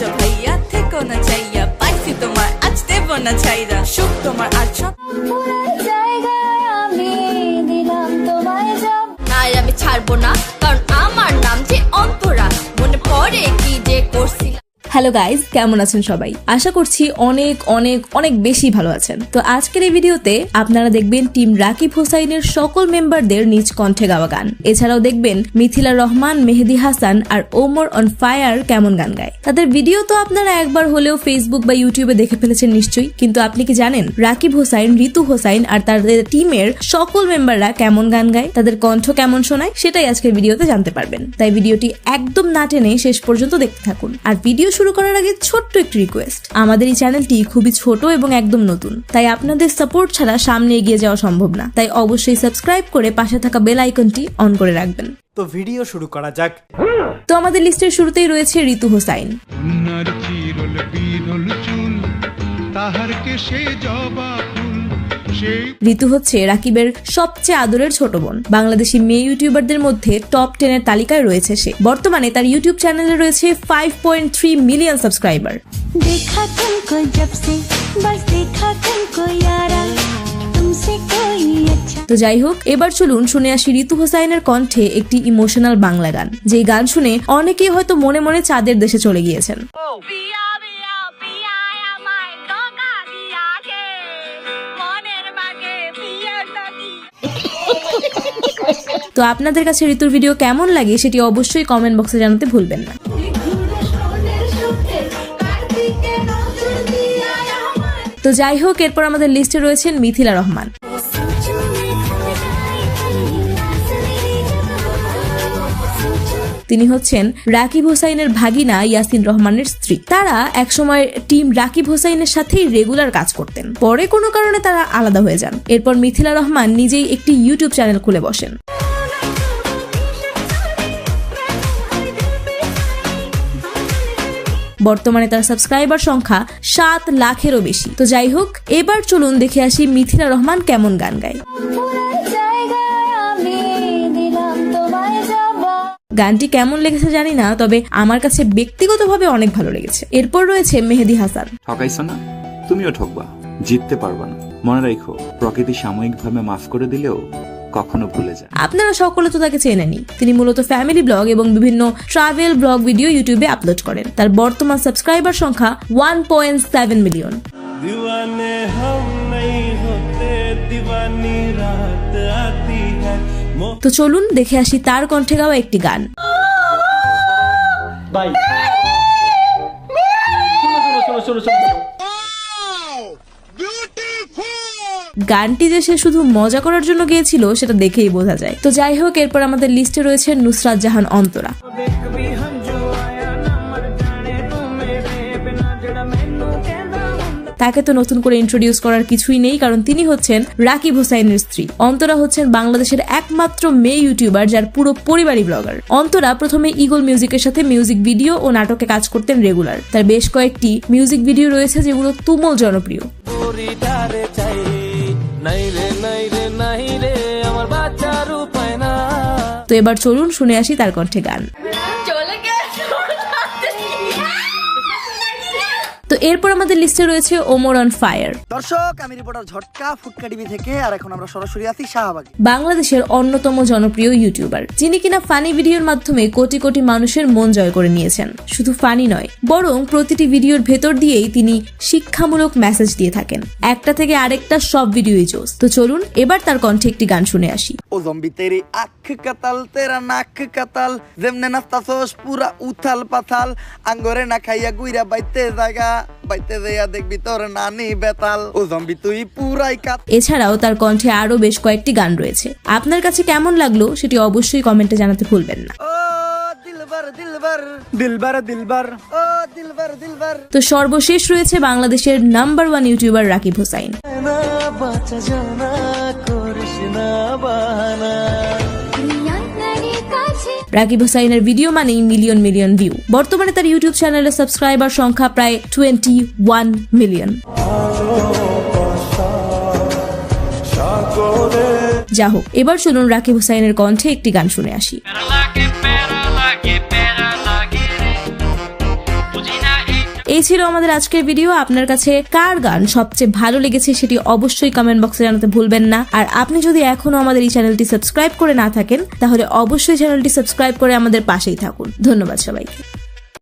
যা ভাইয়া থেকো না চাইয়া পাইছি তোমার আজ দেব না চাইরা সুখ তোমার আর সব পুরাই আমি দিলাম তোমায় যাব আর আমি ছাড়বো না। হ্যালো গাইজ কেমন আছেন সবাই? আশা করছি অনেক অনেক অনেক বেশি ভালো আছেন। তো আজকের এই ভিডিওতে আপনারা দেখবেন টিম রাকিব হোসাইনের সকল মেম্বারদের নিজ কণ্ঠে গাওয়া গান। এছাড়াও দেখবেন মিথিলা রহমান, মেহেদি হাসান আর ওমর অন ফায়ার কেমন গান গায়। তাদের ভিডিও তো আপনারা একবার হলেও ফেসবুক বা ইউটিউবে দেখে ফেলেছেন নিশ্চয়ই। কিন্তু আপনি কি জানেন, রাকিব হোসাইন, ঋতু হোসাইন আর তাদের টিমের সকল মেম্বাররা কেমন গান গায়, তাদের কণ্ঠ কেমন শোনায়, সেটাই আজকের ভিডিওতে জানতে পারবেন। তাই ভিডিওটি একদম না টেনে শেষ পর্যন্ত দেখতে থাকুন। আর ভিডিও শুরু করার আগে ছোট্ট একটি রিকোয়েস্ট আমাদের এই চ্যানেলটি খুবই ছোট এবং একদম নতুন তাই আপনাদের সাপোর্ট ছাড়া সামনে এগিয়ে যাওয়া সম্ভব না। তাই অবশ্যই সাবস্ক্রাইব করে পাশে থাকা বেল আইকনটি অন করে রাখবেন। তো ভিডিও শুরু করা যাক। তো আমাদের লিস্টের শুরুতেই রয়েছে ঋতু হোসাইন। তাহার কে সে জবা ঋতু হচ্ছে রাকিবের সবচেয়ে আদরের ছোট বোন। বাংলাদেশি মেয়ে ইউটিউবারদের মধ্যে টপ টেনের তালিকায় রয়েছে সে। বর্তমানে তার ইউটিউব চ্যানেলে রয়েছে five point three million subscriber তো যাই হোক এবার চলুন শুনে আসি ঋতু হোসাইনের কণ্ঠে একটি ইমোশনাল বাংলা গান যেই গান শুনে অনেকেই হয়তো মনে মনে চাঁদের দেশে চলে গিয়েছেন তো আপনাদের কাছে ঋতুর ভিডিও কেমন লাগে সেটি অবশ্যই কমেন্ট বক্সে জানাতে ভুলবেন না। তো যাই হোক, এরপর আমাদের লিস্টে রয়েছেন মিথিলা রহমান। তিনি হচ্ছেন রাকিব হোসাইনের ভাগিনা ইয়াসিন রহমানের স্ত্রী। তারা একসময় টিম রাকিব হোসাইনের সাথেই রেগুলার কাজ করতেন। পরে কোনো কারণে তারা আলাদা হয়ে যান। এরপর মিথিলা রহমান নিজেই একটি ইউটিউব চ্যানেল খুলে বসেন। বর্তমানে তার সাবস্ক্রাইবার সংখ্যা সাত লাখেরও বেশি। তো যাই হোক, এবার চলুন দেখে আসি মিথিলা রহমান কেমন গান গায়। গানটি কেমন লেগেছে জানি না, তবে আমার কাছে ব্যক্তিগতভাবে অনেক ভালো লেগেছে। এরপর রয়েছে মেহেদি হাসান। ঠকাইছো না তুমিও ঠকবা, জিততে পারবা না। মনে রাখো, প্রকৃতি সাময়িকভাবে মাফ করে দিলেও কখনো ভুলে যায় আপনারা সকলে তো তাকে চেনেনি তিনি মূলত ফ্যামিলি ব্লগ এবং বিভিন্ন ট্রাভেল ব্লগ ভিডিও ইউটিউবে আপলোড করেন। তার বর্তমান সাবস্ক্রাইবার সংখ্যা ওয়ান পয়েন্ট সেভেন মিলিয়ন তো চলুন দেখে আসি তার কণ্ঠে গাওয়া একটি গান। বাই শোনো শোনো শোনো শোনো। গানটি যে সে শুধু মজা করার জন্য গিয়েছিল, সেটা দেখেই বোঝা যায়। তো যাই হোক, এরপর আমাদের লিস্টে রয়েছে নুসরাত জাহান অন্তরা। তাকে তো নতুন করে ইন্ট্রোডিউস করার কিছুই নেই, কারণ তিনি হচ্ছেন রাকিব হোসাইনের স্ত্রী। অন্তরা হচ্ছেন বাংলাদেশের একমাত্র মেয়ে ইউটিউবার, যার পুরো পরিবারই ব্লগার। অন্তরা প্রথমে ইগল মিউজিকের সাথে মিউজিক ভিডিও ও নাটকে কাজ করতেন রেগুলার। তার বেশ কয়েকটি মিউজিক ভিডিও রয়েছে, যেগুলো তুমুল জনপ্রিয়। তো এবার চলুন শুনে আসি তার কণ্ঠে গান। এরপর আমাদের লিস্টে রয়েছে ওমর অন ফায়ার। দর্শক আমি রিপোর্টার ঝটকা ফুটকা টিভি থেকে আর এখন আমরা সরাসরি আছি শাহবাগে। বাংলাদেশের অন্যতম জনপ্রিয় ইউটিউবার যিনি কিনা ফানি ভিডিওর মাধ্যমে কোটি কোটি মানুষের মন জয় করে নিয়েছেন। শুধু ফানি নয় বরং প্রতিটি ভিডিওর ভেতর দিয়েই তিনি শিক্ষামূলক মেসেজ দিয়ে থাকেন। একটা থেকে আরেকটা সব ভিডিওই জোস। তো চলুন এবার তার কণ্ঠে একটি গান শুনে আসি। ও জম্বি তেরি আখ কাতাল তেরা নাক কাতাল যেমনে নাস্তাছোস পুরা উথাল পাথাল আঙ্গরে না খাইয়া গুইরা বাইতে জায়গা বাইতে যাইয়া দেখবি তোর নানি বেতাল। ও জম্বি তুই পুরাই কাত এছাড়াও তার কণ্ঠে আরও বেশ কয়েকটি গান রয়েছে। আপনার কাছে কেমন লাগল সেটি অবশ্যই কমেন্টে জানাতে ভুলবেন না। ও দিলবার দিলবার। দিলবার দিলবার। দিলবার দিলবার। তো সর্বশেষ রয়েছে বাংলাদেশের number one YouTuber Rakib Hossain. বাচ্চা জানা করিস না বাহানা। রাকিব হোসাইনের ভিডিও মানেই মিলিয়ন মিলিয়ন ভিউ বর্তমানে তার ইউটিউব চ্যানেলের সাবস্ক্রাইবার সংখ্যা প্রায় টোয়েন্টি ওয়ান মিলিয়ন যা হোক, এবার শুনুন রাকিব হুসাইনের কণ্ঠে একটি গান শুনে আসি। এই ছিল আমাদের আজকের ভিডিও আপনার কাছে কার গান সবচেয়ে ভালো লেগেছে সেটি অবশ্যই কমেন্ট বক্সে জানাতে ভুলবেন না। আর আপনি যদি এখনও আমাদের এই চ্যানেলটি সাবস্ক্রাইব করে না থাকেন, তাহলে অবশ্যই চ্যানেলটি সাবস্ক্রাইব করে আমাদের পাশেই থাকুন। ধন্যবাদ সবাইকে।